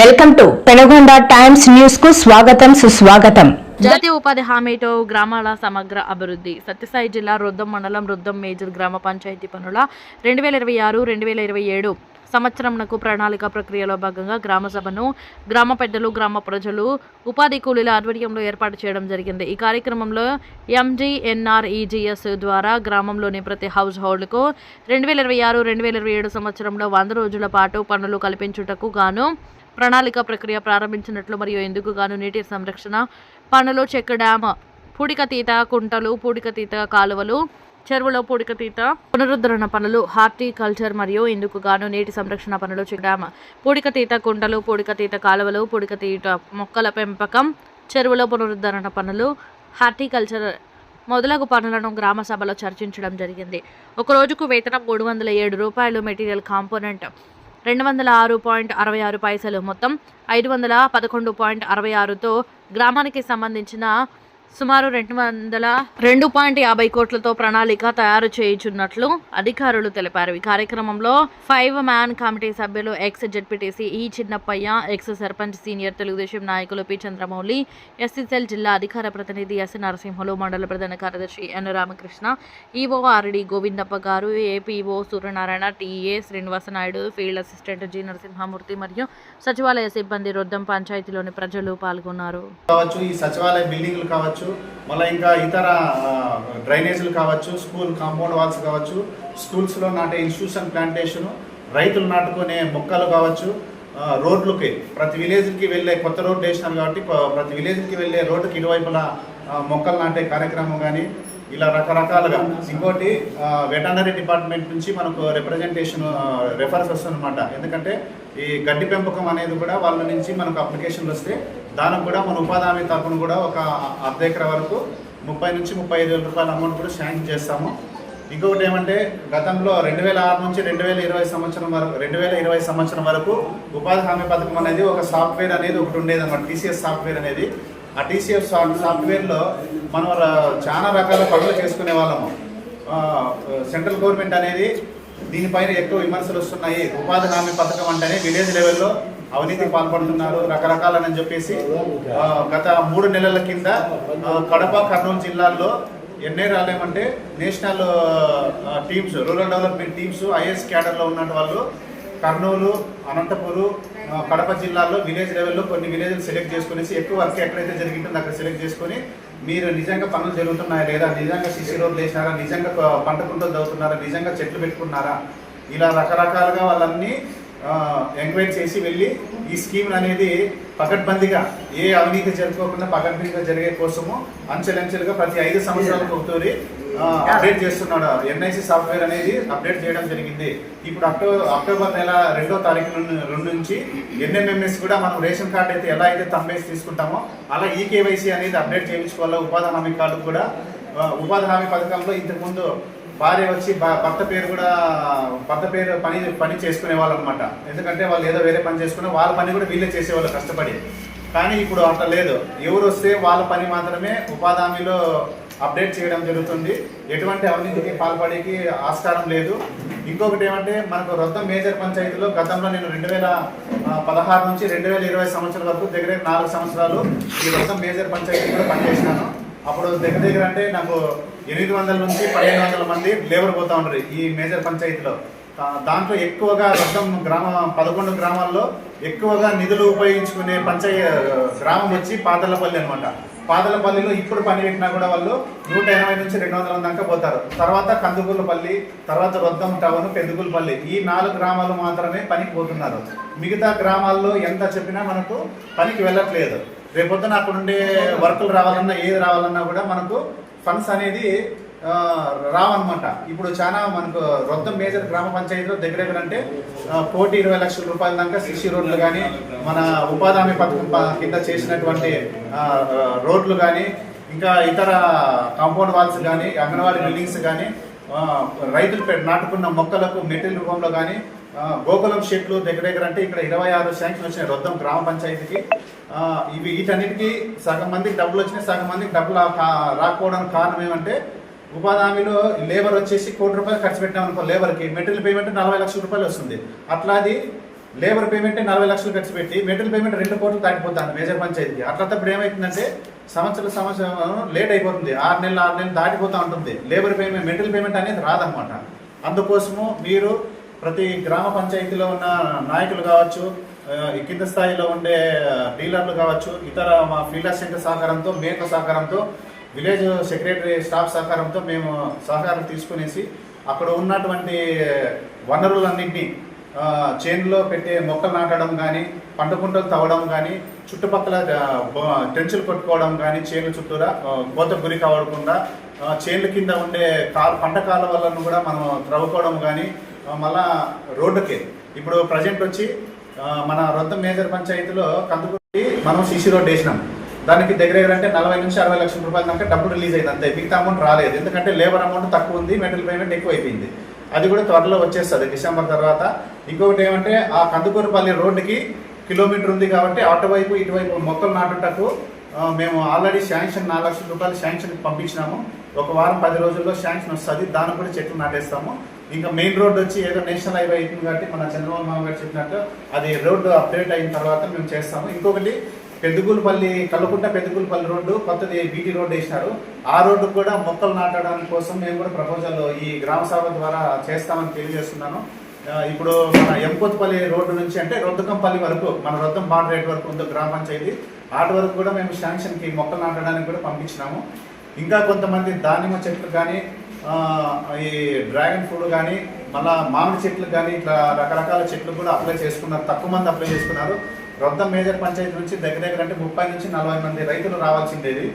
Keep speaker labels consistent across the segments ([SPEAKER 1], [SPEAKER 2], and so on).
[SPEAKER 1] Welcome to Penagonda times న్యూస్కు స్వాగతం సుస్వాగతం.
[SPEAKER 2] జాతీయ ఉపాధి హామీతో గ్రామాల సమగ్ర అభివృద్ధి. సత్యసాయి జిల్లా రుద్దం మండలం రుద్దం మేజర్ గ్రామ పంచాయతీ పనుల రెండు వేల ఇరవై ఆరు రెండు వేల ఇరవై ఏడు సంవత్సరంనకు ప్రణాళిక ప్రక్రియలో భాగంగా గ్రామ సభను గ్రామ పెద్దలు గ్రామ ప్రజలు ఉపాధి కూలీల ఆధ్వర్యంలో ఏర్పాటు చేయడం జరిగింది. ఈ కార్యక్రమంలో ఎంజీఎన్ఆర్ఈజీఎస్ ద్వారా గ్రామంలోని ప్రతి హౌస్ హోల్డ్కు రెండు వేల ఇరవై ఆరు రెండు వేల ఇరవై ఏడు సంవత్సరంలో వంద రోజుల పాటు పనులు కల్పించుటకు గాను ప్రణాళిక ప్రక్రియ ప్రారంభించినట్లు మరియు ఎందుకు గాను నీటి సంరక్షణ పనులు చెక్ డ్యామ్ పూడికతీత కుంటలు పూడికతీత కాలువలు చెరువులో పూడికతీత పునరుద్ధరణ పనులు హార్టికల్చర్ మరియు ఇందుకు గాను నీటి సంరక్షణ పనులు చెక్ డ్యామ్ పూడికతీత కుంటలు పూడికతీత కాలువలు పూడికతీత మొక్కల పెంపకం చెరువులో పునరుద్ధరణ పనులు హార్టికల్చర్ మొదలగు పనులను గ్రామ సభలో చర్చించడం జరిగింది. ఒక రోజుకు వేతనం మూడు వందల ఏడు రూపాయలు మెటీరియల్ కాంపోనెంట్ రెండు వందల ఆరు పాయింట్ అరవై ఆరు పైసలు. మొత్తం ఐదు వందల పదకొండు పాయింట్ అరవై ఆరుతో గ్రామానికి సంబంధించిన సుమారు రెండు వందల రెండు పాయింట్ యాభై కోట్లతో ప్రణాళిక తయారు చేయుచున్నట్లు అధికారులు తెలిపారు. ఈ కార్యక్రమంలో ఫైవ్ మ్యాన్ కమిటీ సభ్యులు ex ZPTC E Chinnappayya ex sarpanch senior Telugu Desam నాయకులు పి చంద్రమౌళి ఎస్సీసెల్ జిల్లా అధికార ప్రతినిధి ఎస్ నరసింహులు మండల ప్రధాన కార్యదర్శి N Ramakrishna EO RD Govindappa గారు APO Suryanarayana TA Srinivasa Naidu field assistant G Narasimhamurthy మరియు సచివాలయ సిబ్బంది రొద్దం పంచాయతీలోని ప్రజలు పాల్గొన్నారు.
[SPEAKER 3] కావచ్చు ఈ సచివాలయ బిల్డింగ్లు కావచ్చు మళ్ళీ ఇంకా ఇతర డ్రైనేజీలు కావచ్చు స్కూల్ కాంపౌండ్ వాల్స్ కావచ్చు స్కూల్స్లో నాటే ఇన్స్టిట్యూషన్ ప్లాంటేషన్ రైతులు నాటుకునే మొక్కలు కావచ్చు రోడ్లకి ప్రతి విలేజ్కి వెళ్ళే కొత్త రోడ్డు వేసినారు కాబట్టి ప్రతి విలేజ్కి వెళ్ళే రోడ్డుకి ఇరువైపులా మొక్కలు నాటే కార్యక్రమం కానీ ఇలా రకరకాలుగా. ఇంకోటి వెటర్నరీ డిపార్ట్మెంట్ నుంచి మనకు రిప్రజెంటేషన్ రెఫర్స్ వస్తుందన్నమాట ఎందుకంటే ఈ గడ్డి పెంపకం అనేది కూడా వాళ్ళ నుంచి మనకు అప్లికేషన్లు వస్తే దానికి కూడా మన ఉపాధి హామీ తరపున కూడా ఒక అర్ధ ఎకర వరకు ముప్పై నుంచి ముప్పై ఐదు వేల రూపాయల అమౌంట్ కూడా శాంక్షన్ చేస్తాము. ఇంకొకటి ఏమంటే గతంలో రెండు వేల ఆరు నుంచి రెండు వేల ఇరవై సంవత్సరం వరకు రెండు వేల ఇరవై సంవత్సరం వరకు ఉపాధి హామీ పథకం అనేది ఒక సాఫ్ట్వేర్ అనేది ఒకటి ఉండేది అనమాట టీసీఎస్ సాఫ్ట్వేర్ అనేది. ఆ టీసీఎస్ సాఫ్ట్వేర్లో మనం చాలా రకాల పనులు చేసుకునే వాళ్ళము. సెంట్రల్ గవర్నమెంట్ అనేది దీనిపైన ఎక్కువ విమర్శలు వస్తున్నాయి. ఉపాధి హామీ పథకం అంటేనే విలేజ్ లెవెల్లో అవినీతికి పాల్పడుతున్నారు. రకరకాలని చెప్పేసి గత మూడు నెలల కింద కడప కర్నూలు జిల్లాల్లో ఎన్ఐ రాలేమంటే national teams rural development teams IS క్యాడర్లో ఉన్న వాళ్ళు కర్నూలు అనంతపురు కడప జిల్లాల్లో విలేజ్ లెవెల్లో కొన్ని విలేజ్లు సెలెక్ట్ చేసుకునేసి ఎక్కువ వర్క్ ఎక్కడైతే జరిగిందో అక్కడ సెలెక్ట్ చేసుకొని మీరు నిజంగా పనులు జరుగుతున్నాయా లేదా నిజంగా సిసి రోడ్లు వేసినారా నిజంగా పంట కుంటలు చదువుతున్నారా నిజంగా చెట్లు పెట్టుకున్నారా ఇలా రకరకాలుగా వాళ్ళన్నీ ఎంక్వైరీ చేసి వెళ్ళి ఈ స్కీమ్ అనేది పకడ్బందీగా ఏ అవినీతి జరుపుకోకుండా పకడ్బందీగా జరిగే కోసము అంచెలంచెలుగా ప్రతి ఐదు సంవత్సరాలకు ఒకసారి అప్డేట్ చేస్తున్నాడు. ఎన్ఐసి సాఫ్ట్వేర్ అనేది అప్డేట్ చేయడం జరిగింది. ఇప్పుడు అక్టోబర్ అక్టోబర్ నెల రెండో తారీఖు రెండు నుంచి ఎన్ఎంఎంఎస్ కూడా మనం రేషన్ కార్డు అయితే ఎలా అయితే తమ్మేసి తీసుకుంటామో అలా ఈ కేవైసీ అనేది అప్డేట్ చేయించుకోవాలి? ఉపాధి హామీ కార్డు కూడా ఉపాధి హామీ పథకంలో ఇంతకుముందు భార్య వచ్చి భర్త పేరు కూడా భర్త పేరు పని పని చేసుకునే వాళ్ళు అనమాట ఎందుకంటే వాళ్ళు ఏదో వేరే పని చేసుకునే వాళ్ళ పని కూడా వీళ్ళే చేసేవాళ్ళు కష్టపడి. కానీ ఇప్పుడు అంత లేదు. ఎవరు వస్తే వాళ్ళ పని మాత్రమే ఉపాధి అప్డేట్ చేయడం జరుగుతుంది. ఎటువంటి అవినీతికి పాల్పడేకి ఆస్కారం లేదు. ఇంకొకటి ఏమంటే మనకు రొద్దం మేజర్ పంచాయతీలో గతంలో నేను రెండు వేల పదహారు నుంచి రెండు వేల ఇరవై సంవత్సరాల వరకు దగ్గర నాలుగు సంవత్సరాలు ఈ రొద్దం మేజర్ పంచాయతీ కూడా పనిచేసినాను. అప్పుడు దగ్గర దగ్గర అంటే నాకు ఎనిమిది వందల నుంచి పదిహేను వందల మంది లేబర్ పోతా ఉంటారు ఈ మేజర్ పంచాయతీలో. దాంట్లో ఎక్కువగా మొత్తం గ్రామ పదకొండు గ్రామాల్లో ఎక్కువగా నిధులు ఉపయోగించుకునే పంచాయ గ్రామం వచ్చి పాదలపల్లి అనమాట పాదలపల్లిలో ఇప్పుడు పని పెట్టినా కూడా వాళ్ళు నూట ఎనభై నుంచి రెండు వందల దాకా పోతారు. తర్వాత కందుకూలపల్లి తర్వాత రొద్దం టౌన్ పెందుకులపల్లి ఈ నాలుగు గ్రామాలు మాత్రమే పనికి పోతున్నారు. మిగతా గ్రామాల్లో ఎంత చెప్పినా మనకు పనికి వెళ్ళట్లేదు. రేపొద్దున అక్కడ ఉండే వర్కులు రావాలన్నా ఏది రావాలన్నా కూడా మనకు ఫండ్స్ అనేది రావన్నమాట. ఇప్పుడు చాలా మనకు రొద్దం మేజర్ గ్రామ పంచాయతీలో దగ్గర దగ్గర అంటే కోటి ఇరవై లక్షల రూపాయల దాకా సిసి రోడ్లు కానీ మన ఉపాధి హామీ పథకం కింద చేసినటువంటి రోడ్లు కానీ ఇంకా ఇతర కాంపౌండ్ వాల్స్ కానీ అంగన్వాడీ బిల్డింగ్స్ కానీ రైతులు నాటుకున్న మొక్కలకు మెటీరియల్ రూపంలో కానీ గోకులం షెట్లు దగ్గర దగ్గర అంటే ఇక్కడ ఇరవై ఆరు శాంక్షన్ వచ్చినాయి రొద్దం గ్రామ పంచాయతీకి. ఇవి వీటన్నిటికీ సగం మందికి డబ్బులు వచ్చినాయి సగం మందికి డబ్బులు కా- రాకపోవడానికి కారణం ఏమంటే ఉపాధి హామీలో లేబర్ వచ్చేసి కోటి రూపాయలు ఖర్చు పెట్టాం అనుకో లేబర్కి మెటీరియల్ పేమెంట్ నలభై లక్షల రూపాయలు వస్తుంది. అట్లా అది లేబర్ పేమెంట్ నలభై లక్షలు ఖర్చు పెట్టి మెటీరియల్ పేమెంట్ రెండు కోట్లు దాటిపోతాను మేజర్ పంచాయతీకి. అట్లప్పుడు ఏమవుతుందంటే సంవత్సరం సంవత్సరం లేట్ అయిపోతుంది. ఆరు నెలలు ఆరు నెలలు దాటిపోతూ ఉంటుంది. లేబర్ పేమెంట్ మెటీరియల్ పేమెంట్ అనేది రాదనమాట అందుకోసము మీరు ప్రతి గ్రామ పంచాయతీలో ఉన్న నాయకులు కావచ్చు కింద స్థాయిలో ఉండే డీలర్లు కావచ్చు ఇతర మా ఫీల్డర్ సెంటర్ సహకారంతో మేక సహకారంతో విలేజ్ సెక్రటరీ స్టాఫ్ సహకారంతో మేము సహకారం తీసుకునేసి అక్కడ ఉన్నటువంటి వనరులన్నింటినీ చేనులో పెట్టే మొక్కలు నాటడం కానీ పంట పుంటలు తవ్వడం కానీ చుట్టుపక్కల టెన్షన్లు కొట్టుకోవడం కానీ చేనుల చుట్టూరా కోత గురి కావడకుండా చేనుల కింద ఉండే కాలు పంట కాలువలను కూడా మనం త్రవ్వుకోవడం కానీ మళ్ళా రోడ్డుకి. ఇప్పుడు ప్రజెంట్ వచ్చి మన రొద్ద మేజర్ పంచాయతీలో కందుకూరి మనం సిసి రోడ్ వేసినాం. దానికి దగ్గర దగ్గర అంటే నలభై నుంచి అరవై లక్షల రూపాయల దాకా డబ్బు రిలీజ్ అయింది అంతే. మిగతా అమౌంట్ రాలేదు. ఎందుకంటే లేబర్ అమౌంట్ తక్కువ ఉంది మెటల్ పేమెంట్ ఎక్కువ అయిపోయింది అది కూడా త్వరలో వచ్చేస్తుంది డిసెంబర్ తర్వాత. ఇంకొకటి ఏమంటే ఆ కందుకూరుపల్లి రోడ్డుకి కిలోమీటర్ ఉంది కాబట్టి అటువైపు ఇటువైపు మొక్కలు నాటుటకు మేము ఆల్రెడీ శాంక్షన్ నాలుగు లక్షల రూపాయలు శాంక్షన్ పంపించినాము. ఒక వారం పది రోజుల్లో శాంక్షన్ వస్తుంది. దానికి కూడా చెట్లు నాటేస్తాము. ఇంకా మెయిన్ రోడ్ వచ్చి ఏదో నేషనల్ హైవే అవుతుంది కాబట్టి మన చంద్రబాబు మామ గారు చెప్పినట్టు అది రోడ్డు అప్డేట్ అయిన తర్వాత మేము చేస్తాము. ఇంకొకటి పెద్దగూలపల్లి కల్లుకుంట పెద్దగూలపల్లి రోడ్డు కొత్తది బీటీ రోడ్డు వేసినారు ఆ రోడ్డు కూడా మొక్కలు నాటడానికి కోసం మేము కూడా ప్రపోజల్ ఈ గ్రామ సభ ద్వారా చేస్తామని తెలియజేస్తున్నాను. ఇప్పుడు మన ఎంకోత్పల్లి రోడ్డు నుంచి అంటే రొద్దకంపల్లి వరకు మన రొద్దం బార్డర్ రేట్ వరకు ఉందో గ్రామ పంచాయతీ. ఆటి వరకు కూడా మేము శాంక్షన్కి మొక్కలు నాటడానికి కూడా పంపించినాము. ఇంకా కొంతమంది దానిమ్మ చెట్లు కానీ ఈ డ్రాగన్ ఫ్రూట్ కానీ మళ్ళా మామిడి చెట్లు కానీ ఇట్లా రకరకాల చెట్లు కూడా అప్లై చేసుకున్నారు. తక్కువ మంది అప్లై చేసుకున్నారు. రొద్దం మేజర్ పంచాయతీ నుంచి దగ్గర దగ్గర అంటే ముప్పై నుంచి నలభై మంది రైతులు రావాల్సిండేది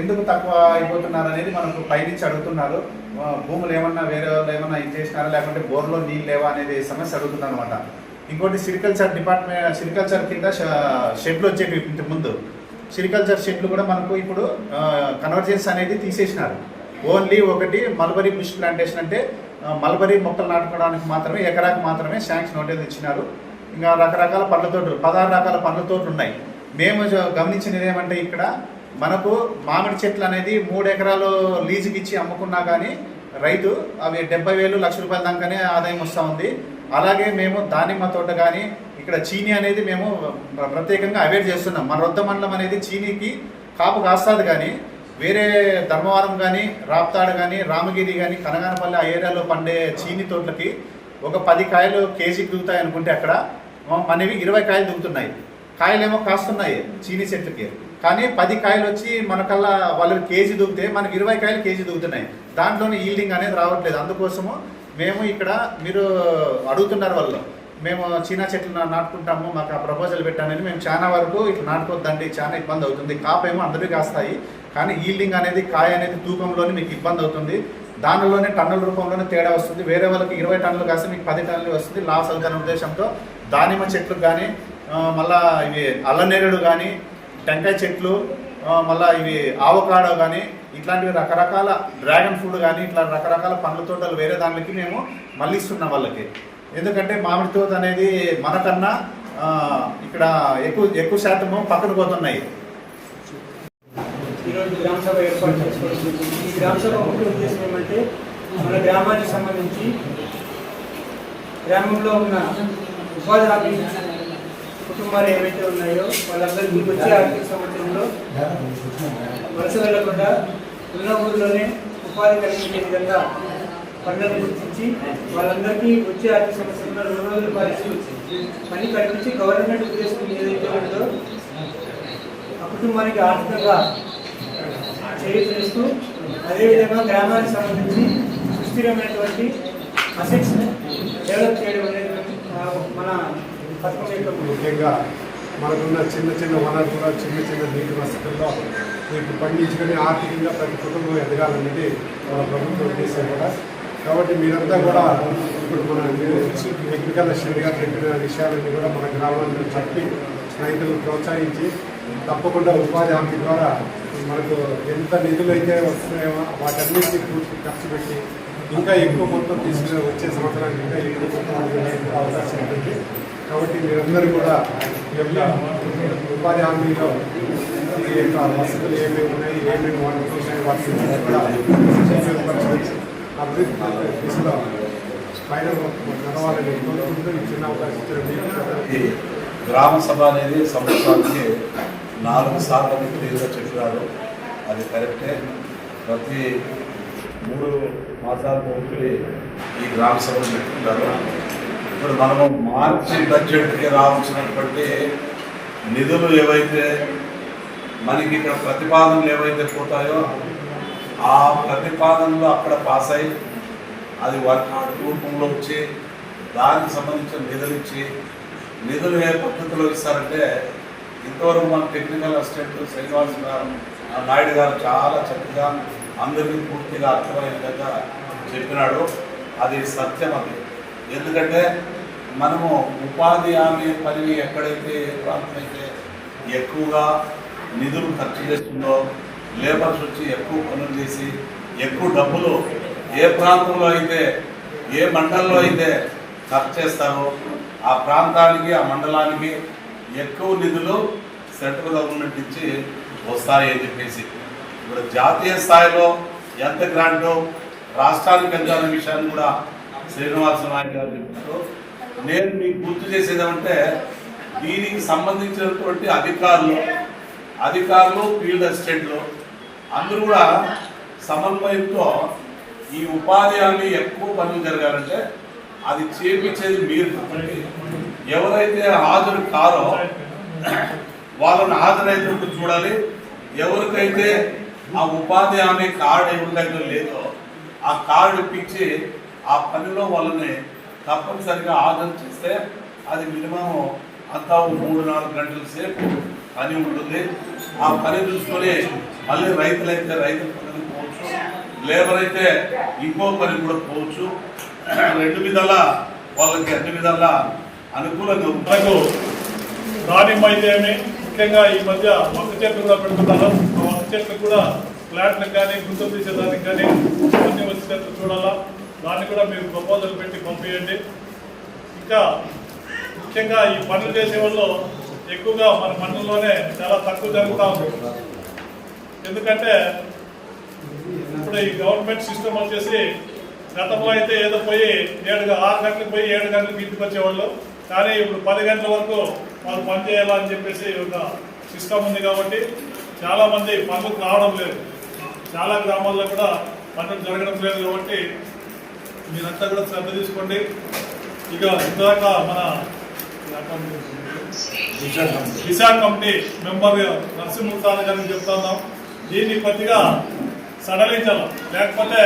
[SPEAKER 3] ఎందుకు తక్కువ అయిపోతున్నారు అనేది మనకు పైనుంచి అడుగుతున్నారు. భూములు ఏమన్నా వేరే వాళ్ళు ఏమన్నా ఇది చేసినారా? లేకుంటే బోర్లో నీళ్ళు లేవా అనేది సమస్య అడుగుతున్నారు అనమాట ఇంకోటి సిరికల్చర్ డిపార్ట్మెంట్ సిరికల్చర్ కింద షెడ్లు వచ్చేవి ఇంత ముందు. సిరికల్చర్ షెడ్లు కూడా మనకు ఇప్పుడు కన్వర్జెన్స్ అనేది తీసేసినారు. ఓన్లీ ఒకటి మల్బరీ బుష్ ప్లాంటేషన్ అంటే మల్బరీ మొక్కలు నాటుకోవడానికి మాత్రమే ఎకరాకు మాత్రమే శాంక్షన్ నోటీస్ ఇచ్చినారు ఇంకా రకరకాల పండ్ల తోటలు పదహారు రకాల పండ్ల తోటలు ఉన్నాయి. మేము గమనించినది ఏమంటే ఇక్కడ మనకు మామిడి చెట్లు అనేది మూడు ఎకరాలు లీజుకి ఇచ్చి అమ్ముకున్నా కానీ రైతు అవి డెబ్బై వేలు లక్ష రూపాయల దాకానే ఆదాయం వస్తూ ఉంది. అలాగే మేము దానిమ్మ తోట కానీ ఇక్కడ చీని అనేది మేము ప్రత్యేకంగా అవేర్ చేస్తున్నాం. మన రొద్ద మండలం అనేది చీనీకి కాపు కాస్తుంది కానీ వేరే ధర్మవరం కానీ రాప్తాడు కానీ రామగిరి కానీ కనగానపల్లి ఆ ఏరియాలో పండే చీని తోటలకి ఒక పది కాయలు కేజీకి దిగుతాయి అనుకుంటే అక్కడ మనవి ఇరవై కాయలు దిగుతున్నాయి కాయలేమో కాస్తున్నాయి చీని చెట్లకి కానీ పది కాయలు వచ్చి మనకల్లా వాళ్ళు కేజీ దూకితే మనకి ఇరవై కాయలు కేజీ దూకుతున్నాయి. దాంట్లోనే ఈల్డింగ్ అనేది రావట్లేదు. అందుకోసము మేము ఇక్కడ మీరు అడుగుతున్నారు వాళ్ళు. మేము చీనా చెట్లు నాటుకుంటాము మాకు ఆ ప్రపోజల్ పెట్టానని మేము చాలా వరకు ఇట్లా నాటుకోవద్దండి చాలా ఇబ్బంది అవుతుంది. కాపేమో అందరికీ కాస్తాయి కానీ ఈల్డింగ్ అనేది కాయ అనేది తూకంలోనే మీకు ఇబ్బంది అవుతుంది. దానిలోనే టన్నుల రూపంలోనే తేడా వస్తుంది. వేరే వాళ్ళకి ఇరవై టన్నులు కాస్తే మీకు పది టన్నులు వస్తుంది. లాస్ అవుతున్న ఉద్దేశంతో దానిమ్మ చెట్లు కానీ మళ్ళా ఇవి అల్లనేరుడు కానీ టెంకాయ చెట్లు మళ్ళీ మళ్ళా ఇవి ఆవకాడో కానీ ఇట్లాంటివి రకరకాల డ్రాగన్ ఫ్రూట్ కానీ ఇట్లా రకరకాల పండ్ల తోటలు వేరే దానికి మేము మళ్ళీ ఇస్తున్నాం వాళ్ళకి. ఎందుకంటే మామిడి తోట అనేది మనకన్నా ఇక్కడ ఎక్కువ ఎక్కువ శాతము పక్కన పోతున్నాయి.
[SPEAKER 4] ఈరోజు గ్రామ సభ ఏర్పాటు చేసుకోవడం ఈ గ్రామ సభ ముఖ్య ఉద్దేశం ఏమంటే మన గ్రామానికి సంబంధించి గ్రామంలో ఉన్న ఉపాధి హామీ కుటుంబాలు ఏవైతే ఉన్నాయో వాళ్ళందరికీ వచ్చే ఆర్థిక సంవత్సరంలో వలస వెళ్ళకుండా ఉన్న ఊరిలోనే ఉపాధి కలిగించే విధంగా పనులను గుర్తించి వాళ్ళందరికీ వచ్చే ఆర్థిక సంవత్సరంలో రెండు రోజుల వచ్చింది పని కట్టించి గవర్నమెంట్ ఉద్దేశం ఏదైతే ఉందో ఆ కుటుంబానికి ఆర్థికంగా చేస్తూ అదేవిధంగా గ్రామానికి సంబంధించి సుస్థిరమైనటువంటి అసెట్స్ డెవలప్ చేయడం అనేది మన పథకం యొక్క
[SPEAKER 5] ముఖ్యంగా మనకున్న చిన్న చిన్న వనరులు కూడా చిన్న చిన్న నీటి వసతుల్లో మీకు పండించుకొని ఆర్థికంగా ప్రతి కుటుంబం ఎదగాలనేది మన ప్రభుత్వం ఉద్దేశం కూడా. కాబట్టి మీరంతా కూడా ఇప్పుడు మన టెక్నికల్ అసిస్టెంట్ గారు చెప్పిన విషయాలన్నీ కూడా మన గ్రామాల్లో చెప్పి రైతులను ప్రోత్సహించి తప్పకుండా ఉపాధి హామీ ద్వారా మనకు ఎంత నిధులు అయితే వస్తున్నాయో వాటన్నిటిని పూర్తి ఖర్చు పెట్టి ఇంకా ఎక్కువ మొత్తం తీసుకుని వచ్చే సంవత్సరానికి ఇంకా ఎక్కువ మొత్తం అవకాశం ఉంటుంది. కాబట్టి మీరందరూ కూడా ఈ యొక్క ఉపాధి హామీలో ఈ యొక్క వసతులు ఏమేమి ఉన్నాయి ఏమేమి వనరులు ఉన్నాయి వాటి కూడా అభివృద్ధి దిశలో ఫైనల్ చదవాలని కోరుకుంటూ చిన్న అవకాశం ఇచ్చిన
[SPEAKER 6] గ్రామ సభ అనేది సంవత్సరానికి నాలుగు సార్లు అని క్లియర్గా చెప్పినారు. అది కరెక్టే. ప్రతి మూడు మాసాలకు ఒకటి ఈ గ్రామ సభలు పెట్టుకుంటారు. ఇప్పుడు మనము మార్చి బడ్జెట్కి రావాల్సినటువంటి నిధులు ఏవైతే మనకి ఇక్కడ ప్రతిపాదనలు ఏవైతే పోతాయో ఆ ప్రతిపాదనలు అక్కడ పాస్ అయ్యి అది వర్క్ రూపంలో వచ్చి దానికి సంబంధించిన నిధులు ఇచ్చి నిధులు ఏ పద్ధతిలో ఇస్తారంటే ఇంతవరకు మన టెక్నికల్ అసిస్టెంట్ శ్రీనివాస్ గారు నాయుడు గారు చాలా చక్కగా అందరికీ పూర్తిగా అర్థమయ్యే విధంగా చెప్పినాడు. అది సత్యం అది. ఎందుకంటే మనము ఉపాధి హామీ పని ఎక్కడైతే ఏ ప్రాంతం అయితే ఎక్కువగా నిధులు ఖర్చు చేస్తుందో లేబర్స్ వచ్చి ఎక్కువ పనులు చేసి ఎక్కువ డబ్బులు ఏ ప్రాంతంలో అయితే ఏ మండలంలో అయితే ఖర్చు చేస్తారో ఆ ప్రాంతానికి ఆ మండలానికి ఎక్కువ నిధులు సెంట్రల్ గవర్నమెంట్ ఇచ్చి వస్తాయి అని చెప్పేసి. ఇప్పుడు జాతీయ స్థాయిలో ఎంత గ్రాంటో రాష్ట్రానికి ఎంత అనే విషయాన్ని కూడా శ్రీనివాస నాయక్ గారు చెప్పారు నేను మీకు గుర్తు చేసేదంటే దీనికి సంబంధించినటువంటి అధికారులు అధికారులు ఫీల్డ్ అసిస్టెంట్లు అందరూ కూడా సమన్వయంతో ఈ ఉపాధి హామీ ఎక్కువ పనులు జరగాలంటే అది చేపించేది మీరు. ఎవరైతే హాజరు కారో వాళ్ళని హాజరైనట్టు చూడాలి. ఎవరికైతే ఆ ఉపాధి హామీ కార్డు ఎవరికైతే లేదో ఆ కార్డు ఇప్పించి ఆ పనిలో వాళ్ళని తప్పనిసరిగా హాజరు చేస్తే అది మినిమం అంతా మూడు నాలుగు గంటల సేపు పని ఉంటుంది. ఆ పని చూసుకొని మళ్ళీ రైతులైతే రైతుల పనికి పోవచ్చు. లేబర్ అయితే ఇంకో పని కూడా పోవచ్చు. రెండు విధాలా వాళ్ళకి అన్ని విధాలా అనుకూలంగా ఉంటుంది.
[SPEAKER 7] మనకు దానిమ్మ అయితే ముఖ్యంగా ఈ మధ్య మొక్క చెట్లు కూడా పెడుతున్నారు. ఆ మొక్క చెట్లు కూడా ఫ్లాట్లకు కానీ గుర్తు తీసేదానికి కానీ అన్ని వచ్చేటట్లు చూడాలా. దాన్ని కూడా మీరు ప్రపోజల్ పెట్టి పంపించండి ఇంకా ముఖ్యంగా ఈ పనులు చేసే వాళ్ళు ఎక్కువగా మన మండలంలోనే చాలా తక్కువ జరుగుతూ ఉంది. ఎందుకంటే ఇప్పుడు ఈ గవర్నమెంట్ సిస్టమ్ వచ్చేసి గతంలో అయితే ఏదో పోయి ఏడు ఆరు గంటలకు పోయి ఏడు గంటలకు ఇంటికి వచ్చేవాళ్ళు. కానీ ఇప్పుడు పది గంటల వరకు వాళ్ళు పని చేయాలని చెప్పేసి ఒక సిస్టమ్ ఉంది కాబట్టి చాలామంది పనులకు రావడం లేదు. చాలా గ్రామాల్లో కూడా పనులు జరగడం లేదు కాబట్టి మీరంతా కూడా శ్రద్ధ తీసుకోండి. ఇక ఇందాక మన విశాఖ కమిటీ మెంబర్ నరసింహసారి గారికి చెప్తున్నాం దీన్ని కొద్దిగా సడలించాలి. లేకపోతే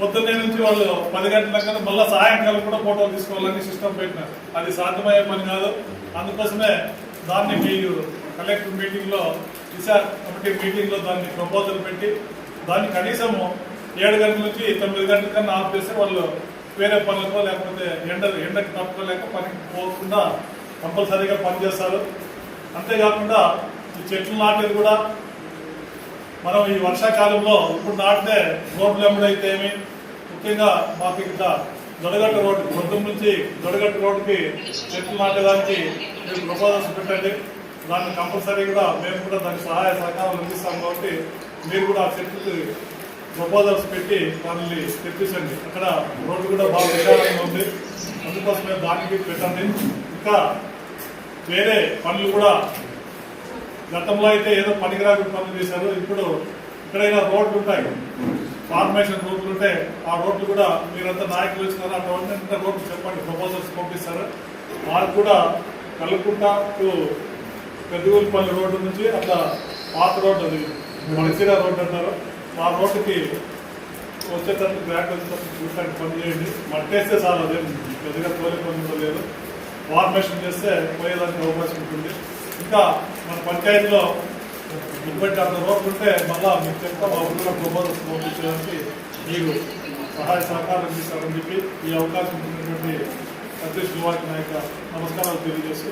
[SPEAKER 7] పొద్దున్నే నుంచి వాళ్ళు పది గంటల కన్నా మళ్ళీ సాయంకాలం కూడా ఫోటోలు తీసుకోవాలని సిస్టమ్ పెట్టినారు. అది సాధ్యమయ్యే పని కాదు. అందుకోసమే దాన్ని మీరు కలెక్టర్ మీటింగ్లో విశాఖ కమిటీ మీటింగ్లో దాన్ని ప్రపోజల్ పెట్టి దాన్ని కనీసము ఏడు గంటల నుంచి తొమ్మిది గంటల కన్నా ఆఫ్ చేస్తే వాళ్ళు వేరే పనులకో లేకపోతే ఎండ ఎండకి తట్టుకోలేక పనికి పోకుండా కంపల్సరీగా పనిచేస్తారు. అంతేకాకుండా ఈ చెట్లు నాటేది కూడా మనం ఈ వర్షాకాలంలో ఇప్పుడు నాటితే రోడ్లు ఎమ్మడైతే ఏమి? ముఖ్యంగా మాకు ఇక్కడ దొడగట్ట రోడ్డు పొద్దున్న నుంచి దొడగట్ట రోడ్డుకి చెట్లు నాటేదానికి మీరు ప్రపోజల్స్ పెట్టండి. దాన్ని కూడా మేము కూడా దానికి సహాయ సహకారాలు అందిస్తాం కాబట్టి మీరు కూడా ఆ చెట్లకి ప్రపోజల్స్ పెట్టి దాన్ని తెప్పించండి. అక్కడ రోడ్డు కూడా బాగా విశాలంగా ఉంది. అందుకోసమే దానికి పెట్టండి. ఇంకా వేరే పనులు కూడా గతంలో అయితే ఏదో పనికిరాకు పనులు చేశారు. ఇప్పుడు ఎక్కడైనా రోడ్లు ఉంటాయి ఫార్మేషన్ రోడ్లు ఉంటే ఆ రోడ్లు కూడా మీరంతా నాయకులు వచ్చినారు? అటువంటి రోడ్లు చెప్పండి. ప్రపోజల్స్ పంపిస్తారు? వారు కూడా కలుపుకుంట టు పెద్దగూలిపల్లి రోడ్డు నుంచి అట్లా పాత రోడ్డు అది. మణిసిరా రోడ్డు అంటారు. మా నోటికి వచ్చేటట్టు బ్యాక్ వచ్చేటట్టు చూడటానికి పని చేయండి. మట్టేస్తే చాలు అదే పెద్దగా తోలే పని కూడా లేదు. ఫార్మేషన్ చేస్తే పోయేదానికి అవకాశం ఉంటుంది. ఇంకా మన పంచాయతీలో ముప్పై అంత రోడ్లు ఉంటే మళ్ళా మీకు చెప్తా మా ఊళ్ళో ప్రపోజల్స్ పంపించడానికి మీరు సహాయ సహకారం అందిస్తారని చెప్పి ఈ అవకాశం ఉన్నటువంటి సతీష్ కుమార్ నాయక నమస్కారాలు తెలియజేసి